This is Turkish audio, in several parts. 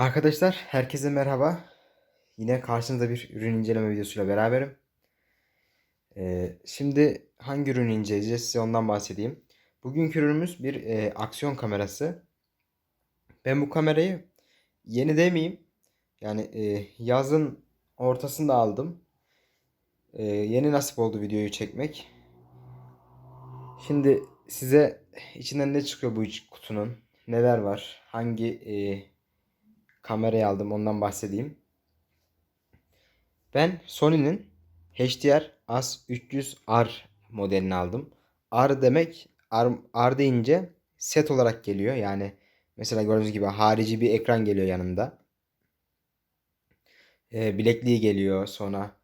Arkadaşlar herkese merhaba. Yine karşınızda bir ürün inceleme videosuyla beraberim. Ee, şimdi hangi ürünü inceleyeceğiz size ondan bahsedeyim. Bugünkü ürünümüz bir e, aksiyon kamerası. Ben bu kamerayı yeni demeyeyim. Yani e, yazın ortasında aldım. E, yeni nasip oldu videoyu çekmek. Şimdi size içinden ne çıkıyor bu kutunun? Neler var? Hangi e, kamerayı aldım ondan bahsedeyim. Ben Sony'nin HDR AS 300R modelini aldım. R demek R, R deyince set olarak geliyor. Yani mesela gördüğünüz gibi harici bir ekran geliyor yanında. Ee, bilekliği geliyor sonra.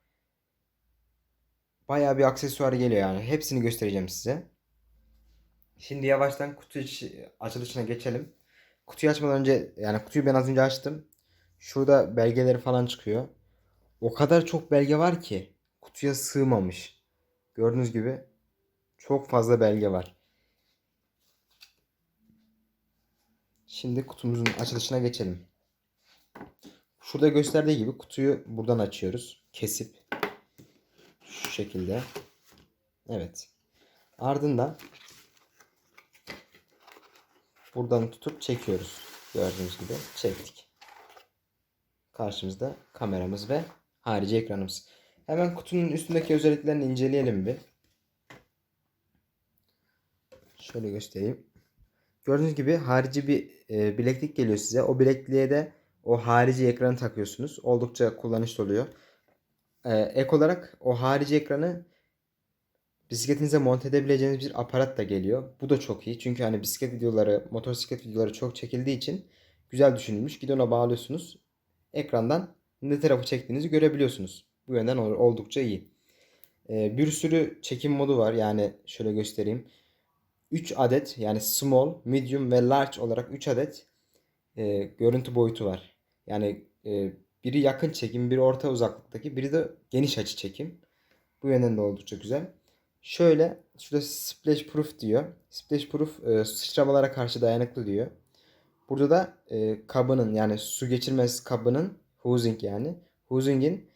Bayağı bir aksesuar geliyor yani. Hepsini göstereceğim size. Şimdi yavaştan kutu açılışına geçelim. Kutuyu açmadan önce yani kutuyu ben az önce açtım. Şurada belgeleri falan çıkıyor. O kadar çok belge var ki kutuya sığmamış. Gördüğünüz gibi çok fazla belge var. Şimdi kutumuzun açılışına geçelim. Şurada gösterdiği gibi kutuyu buradan açıyoruz. Kesip şu şekilde. Evet. Ardından buradan tutup çekiyoruz. Gördüğünüz gibi çektik. Karşımızda kameramız ve harici ekranımız. Hemen kutunun üstündeki özelliklerini inceleyelim bir. Şöyle göstereyim. Gördüğünüz gibi harici bir e, bileklik geliyor size. O bilekliğe de o harici ekranı takıyorsunuz. Oldukça kullanışlı oluyor. E, ek olarak o harici ekranı bisikletinize monte edebileceğiniz bir aparat da geliyor. Bu da çok iyi. Çünkü hani bisiklet videoları, motosiklet videoları çok çekildiği için güzel düşünülmüş. Gidona bağlıyorsunuz. Ekrandan ne tarafı çektiğinizi görebiliyorsunuz. Bu yönden oldukça iyi. Ee, bir sürü çekim modu var. Yani şöyle göstereyim. 3 adet yani small, medium ve large olarak 3 adet e, görüntü boyutu var. Yani e, biri yakın çekim, biri orta uzaklıktaki, biri de geniş açı çekim. Bu yönden de oldukça güzel. Şöyle şurada splash proof diyor. Splash proof e, sıçramalara karşı dayanıklı diyor. Burada da e, kabının yani su geçirmez kabının housing yani housing'in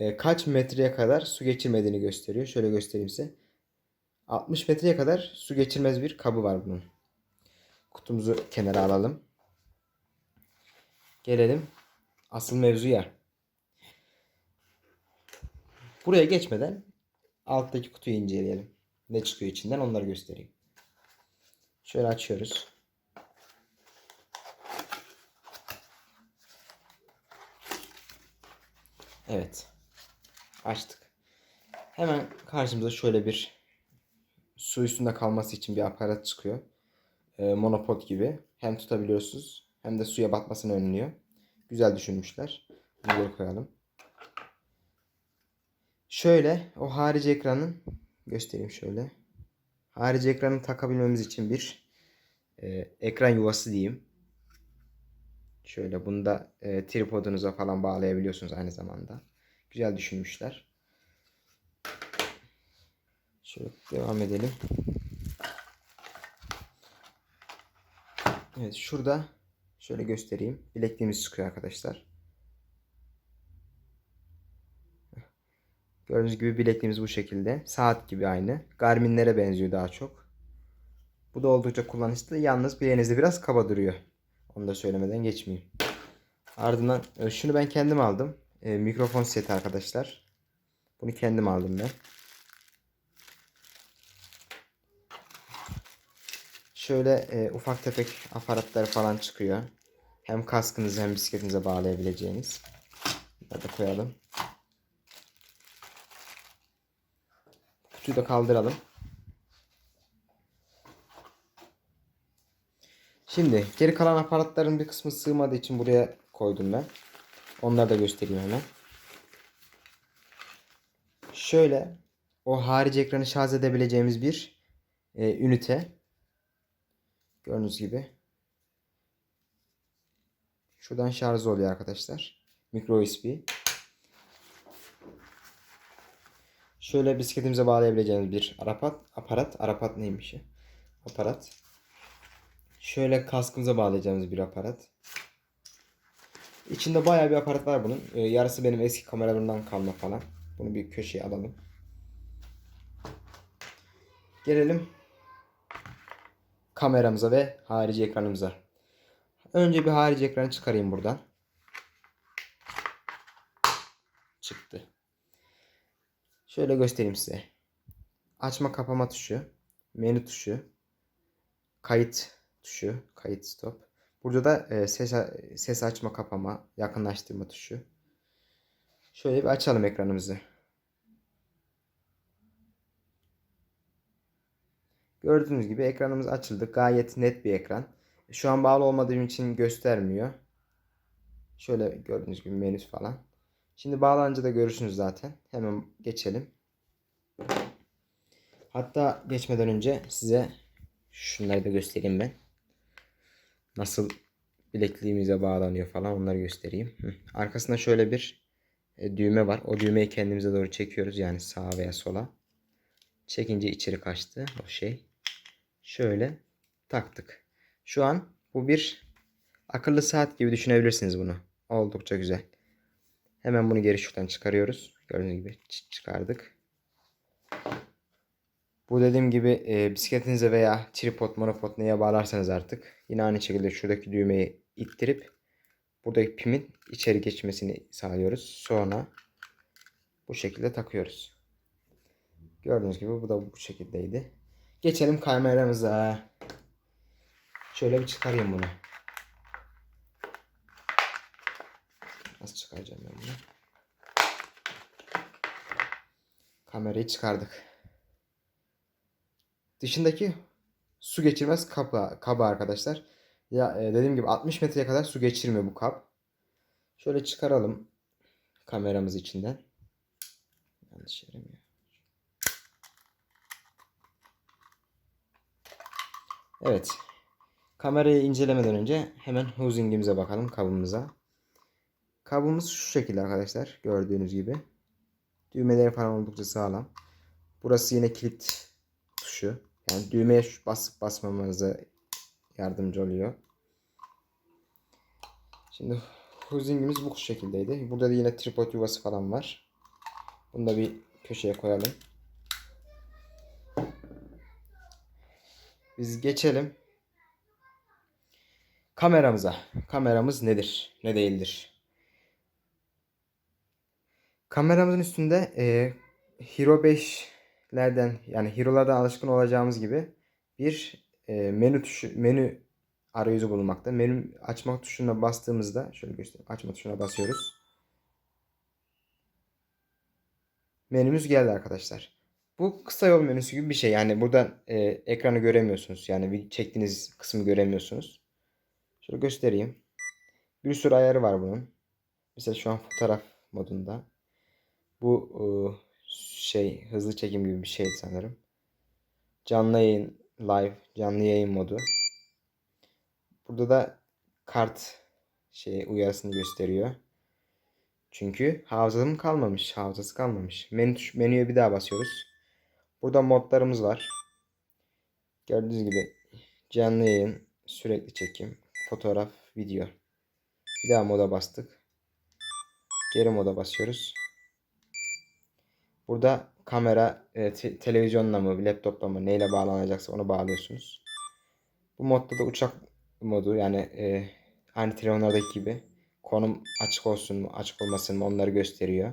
e, kaç metreye kadar su geçirmediğini gösteriyor. Şöyle göstereyim size. 60 metreye kadar su geçirmez bir kabı var bunun. Kutumuzu kenara alalım. Gelelim asıl mevzuya. Buraya geçmeden alttaki kutuyu inceleyelim. Ne çıkıyor içinden onları göstereyim. Şöyle açıyoruz. Evet. Açtık. Hemen karşımıza şöyle bir su üstünde kalması için bir aparat çıkıyor. E, monopod gibi. Hem tutabiliyorsunuz hem de suya batmasını önlüyor. Güzel düşünmüşler. Bunu geri koyalım. Şöyle o harici ekranın göstereyim şöyle. Harici ekranı takabilmemiz için bir e, ekran yuvası diyeyim. Şöyle bunu da e, tripodunuza falan bağlayabiliyorsunuz aynı zamanda. Güzel düşünmüşler. Şöyle devam edelim. Evet şurada şöyle göstereyim. Bilekliğimiz çıkıyor arkadaşlar. Gördüğünüz gibi bilekliğimiz bu şekilde. Saat gibi aynı. Garmin'lere benziyor daha çok. Bu da oldukça kullanışlı. Yalnız bileğinizde biraz kaba duruyor. Onu da söylemeden geçmeyeyim. Ardından e, şunu ben kendim aldım. E, mikrofon seti arkadaşlar. Bunu kendim aldım ben. Şöyle e, ufak tefek aparatlar falan çıkıyor. Hem kaskınızı hem bisikletinize bağlayabileceğiniz. Bunları da koyalım. Kutuyu da kaldıralım. Şimdi geri kalan aparatların bir kısmı sığmadığı için buraya koydum ben. Onları da göstereyim hemen. Şöyle o harici ekranı şarj edebileceğimiz bir e, ünite. Gördüğünüz gibi. Şuradan şarj oluyor arkadaşlar. Micro USB. Şöyle bisikletimize bağlayabileceğimiz bir arapat, aparat. Arapat neymiş ya? Aparat. Şöyle kaskımıza bağlayacağımız bir aparat. İçinde bayağı bir aparat var bunun. Ee, yarısı benim eski kameralarımdan kalma falan. Bunu bir köşeye alalım. Gelelim kameramıza ve harici ekranımıza. Önce bir harici ekranı çıkarayım buradan. Çıktı. Şöyle göstereyim size. Açma kapama tuşu, menü tuşu, kayıt tuşu, kayıt stop. Burada da e, ses ses açma kapama, yakınlaştırma tuşu. Şöyle bir açalım ekranımızı. Gördüğünüz gibi ekranımız açıldı. Gayet net bir ekran. Şu an bağlı olmadığım için göstermiyor. Şöyle gördüğünüz gibi menü falan. Şimdi bağlanınca da görürsünüz zaten. Hemen geçelim. Hatta geçmeden önce size şunları da göstereyim ben. Nasıl bilekliğimize bağlanıyor falan onları göstereyim. Arkasında şöyle bir e, düğme var. O düğmeyi kendimize doğru çekiyoruz. Yani sağa veya sola. Çekince içeri kaçtı o şey. Şöyle taktık. Şu an bu bir akıllı saat gibi düşünebilirsiniz bunu. Oldukça güzel. Hemen bunu geri şuradan çıkarıyoruz. Gördüğünüz gibi çıkardık. Bu dediğim gibi e, bisikletinize veya tripod, monopod neye bağlarsanız artık yine aynı şekilde şuradaki düğmeyi ittirip buradaki pimin içeri geçmesini sağlıyoruz. Sonra bu şekilde takıyoruz. Gördüğünüz gibi bu da bu şekildeydi. Geçelim kameramıza. Şöyle bir çıkarayım bunu. Nasıl çıkaracağım ben bunu? Kamerayı çıkardık. Dışındaki su geçirmez kaba, kaba arkadaşlar. Ya e, dediğim gibi 60 metreye kadar su geçirmiyor bu kap. Şöyle çıkaralım kameramız içinden. Yanlış yerim ya. Evet. Kamerayı incelemeden önce hemen housing'imize bakalım kabımıza. Kabımız şu şekilde arkadaşlar. Gördüğünüz gibi. Düğmeleri falan oldukça sağlam. Burası yine kilit tuşu. Yani düğmeye basıp basmamanıza yardımcı oluyor. Şimdi housing'imiz bu şekildeydi. Burada da yine tripod yuvası falan var. Bunu da bir köşeye koyalım. Biz geçelim kameramıza. Kameramız nedir? Ne değildir? Kameramızın üstünde e, Hero 5'lerden yani Hero'lardan alışkın olacağımız gibi bir e, menü tuşu menü arayüzü bulunmakta. Menü açma tuşuna bastığımızda şöyle göstereyim. Açma tuşuna basıyoruz. Menümüz geldi arkadaşlar. Bu kısa yol menüsü gibi bir şey. Yani buradan e, ekranı göremiyorsunuz. Yani çektiğiniz kısmı göremiyorsunuz. Şöyle göstereyim. Bir sürü ayarı var bunun. Mesela şu an fotoğraf modunda. Bu e, şey hızlı çekim gibi bir şey sanırım. Canlı yayın live canlı yayın modu. Burada da kart şey uyarısını gösteriyor. Çünkü hafızam kalmamış. Hafızası kalmamış. Menü, menüye bir daha basıyoruz. Burada modlarımız var. Gördüğünüz gibi canlı yayın, sürekli çekim, fotoğraf, video. Bir daha moda bastık. Geri moda basıyoruz. Burada kamera e, te televizyonla mı, laptopla mı neyle bağlanacaksa onu bağlıyorsunuz. Bu modda da uçak modu yani e, aynı telefonlardaki gibi konum açık olsun mu, açık olmasın mı onları gösteriyor.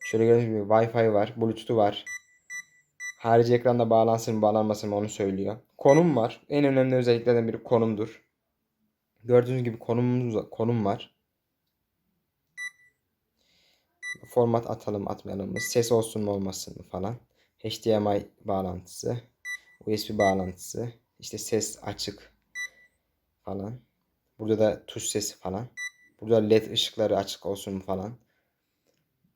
Şöyle gördüğünüz gibi Wi-Fi var, Bluetooth var. Harici ekranda bağlansın mı bağlanmasın mı onu söylüyor. Konum var. En önemli özelliklerden biri konumdur. Gördüğünüz gibi konumumuz konum var. Format atalım atmayalım mı? Ses olsun mu olmasın mı falan. HDMI bağlantısı. USB bağlantısı. işte ses açık falan. Burada da tuş sesi falan. Burada led ışıkları açık olsun mu falan.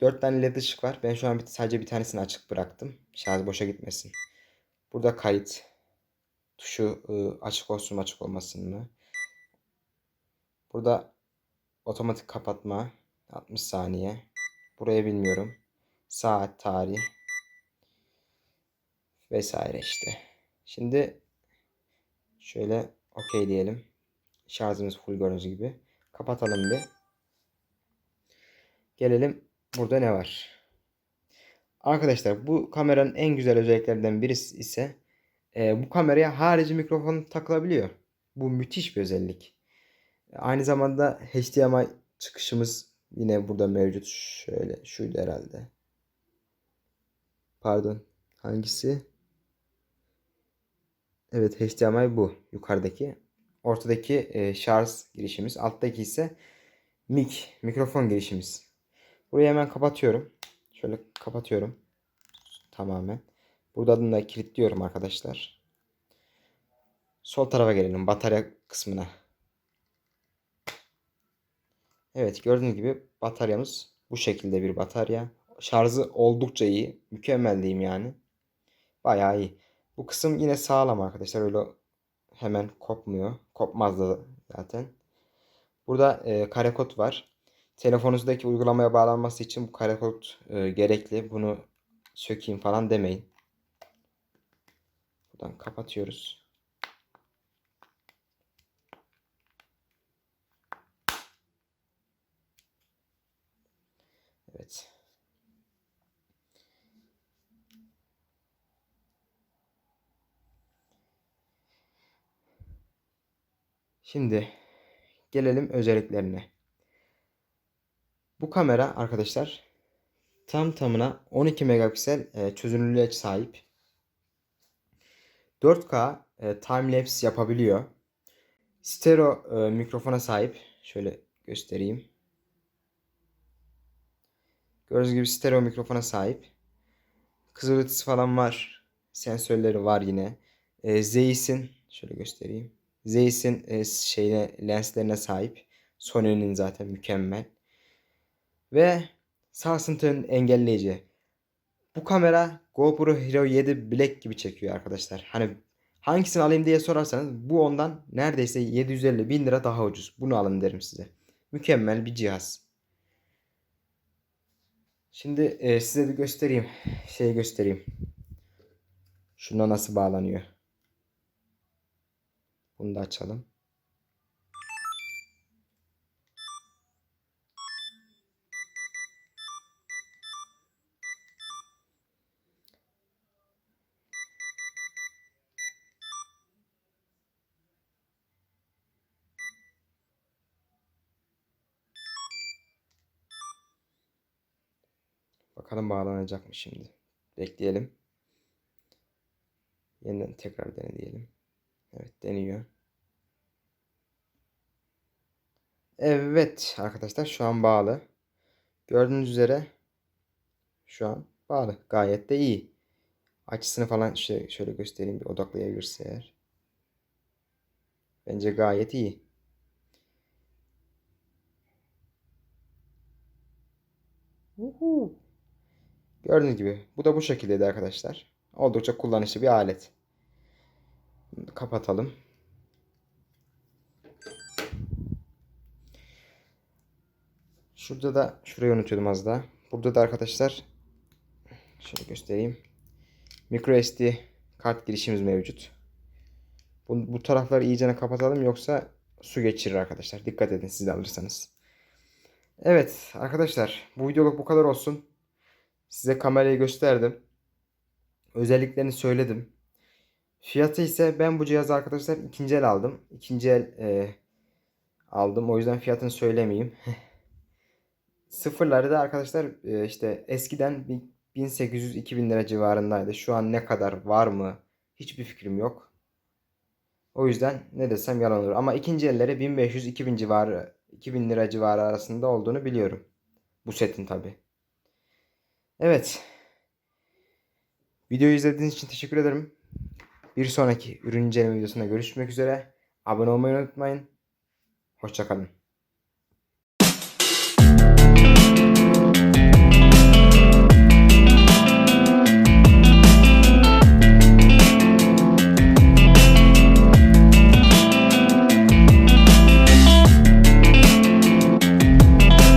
4 tane led ışık var. Ben şu an sadece bir tanesini açık bıraktım. Şarj boşa gitmesin. Burada kayıt tuşu ıı, açık olsun mu açık olmasın mı? Burada otomatik kapatma 60 saniye. Buraya bilmiyorum. Saat, tarih vesaire işte. Şimdi şöyle okey diyelim. Şarjımız full gördüğünüz gibi. Kapatalım bir. Gelelim burada ne var? Arkadaşlar bu kameranın en güzel özelliklerinden birisi ise e, bu kameraya harici mikrofon takılabiliyor. Bu müthiş bir özellik. Aynı zamanda HDMI çıkışımız yine burada mevcut. Şöyle şuydu herhalde. Pardon. Hangisi? Evet HDMI bu. Yukarıdaki. Ortadaki e, şarj girişimiz. Alttaki ise mic. Mikrofon girişimiz. Burayı hemen kapatıyorum. Şöyle kapatıyorum. Tamamen. Buradan da kilitliyorum arkadaşlar. Sol tarafa gelelim. Batarya kısmına. Evet gördüğünüz gibi bataryamız bu şekilde bir batarya. Şarjı oldukça iyi. Mükemmel diyeyim yani. Bayağı iyi. Bu kısım yine sağlam arkadaşlar. Öyle hemen kopmuyor. Kopmaz da zaten. Burada e, kare var. Telefonunuzdaki uygulamaya bağlanması için bu kare kod e, gerekli. Bunu sökeyim falan demeyin. Buradan kapatıyoruz. Evet. Şimdi gelelim özelliklerine. Bu kamera arkadaşlar tam tamına 12 megapiksel e, çözünürlüğe sahip. 4K e, time lapse yapabiliyor. Stereo e, mikrofona sahip. Şöyle göstereyim. Gördüğünüz gibi stereo mikrofona sahip. Kızılötesi falan var. Sensörleri var yine. E, Zeiss'in şöyle göstereyim. Zeiss'in e, şeyine lenslerine sahip. Sony'nin zaten mükemmel. Ve sarsıntı engelleyici. Bu kamera GoPro Hero 7 Black gibi çekiyor arkadaşlar. Hani hangisini alayım diye sorarsanız bu ondan neredeyse 750 bin lira daha ucuz. Bunu alın derim size. Mükemmel bir cihaz. Şimdi e, size bir göstereyim. Şey göstereyim. Şuna nasıl bağlanıyor. Bunu da açalım. Bakalım bağlanacak mı şimdi. Bekleyelim. Yeniden tekrar dene diyelim. Evet deniyor. Evet arkadaşlar şu an bağlı. Gördüğünüz üzere şu an bağlı. Gayet de iyi. Açısını falan şöyle, şöyle göstereyim bir odaklayabilirse eğer. Bence gayet iyi. Uhu. Gördüğünüz gibi bu da bu şekildeydi arkadaşlar. Oldukça kullanışlı bir alet. Kapatalım. Şurada da şurayı unutuyordum az daha. Burada da arkadaşlar şöyle göstereyim. Micro SD kart girişimiz mevcut. Bu, bu tarafları iyicene kapatalım yoksa su geçirir arkadaşlar. Dikkat edin siz alırsanız. Evet arkadaşlar bu videoluk bu kadar olsun. Size kamerayı gösterdim. Özelliklerini söyledim. Fiyatı ise ben bu cihazı arkadaşlar ikinci el aldım. İkinci el e, aldım. O yüzden fiyatını söylemeyeyim. Sıfırları da arkadaşlar e, işte eskiden 1800-2000 lira civarındaydı. Şu an ne kadar var mı? Hiçbir fikrim yok. O yüzden ne desem yalan olur. Ama ikinci ellere 1500-2000 civarı 2000 lira civarı arasında olduğunu biliyorum. Bu setin tabi. Evet. Videoyu izlediğiniz için teşekkür ederim. Bir sonraki ürün inceleme videosunda görüşmek üzere. Abone olmayı unutmayın. Hoşçakalın.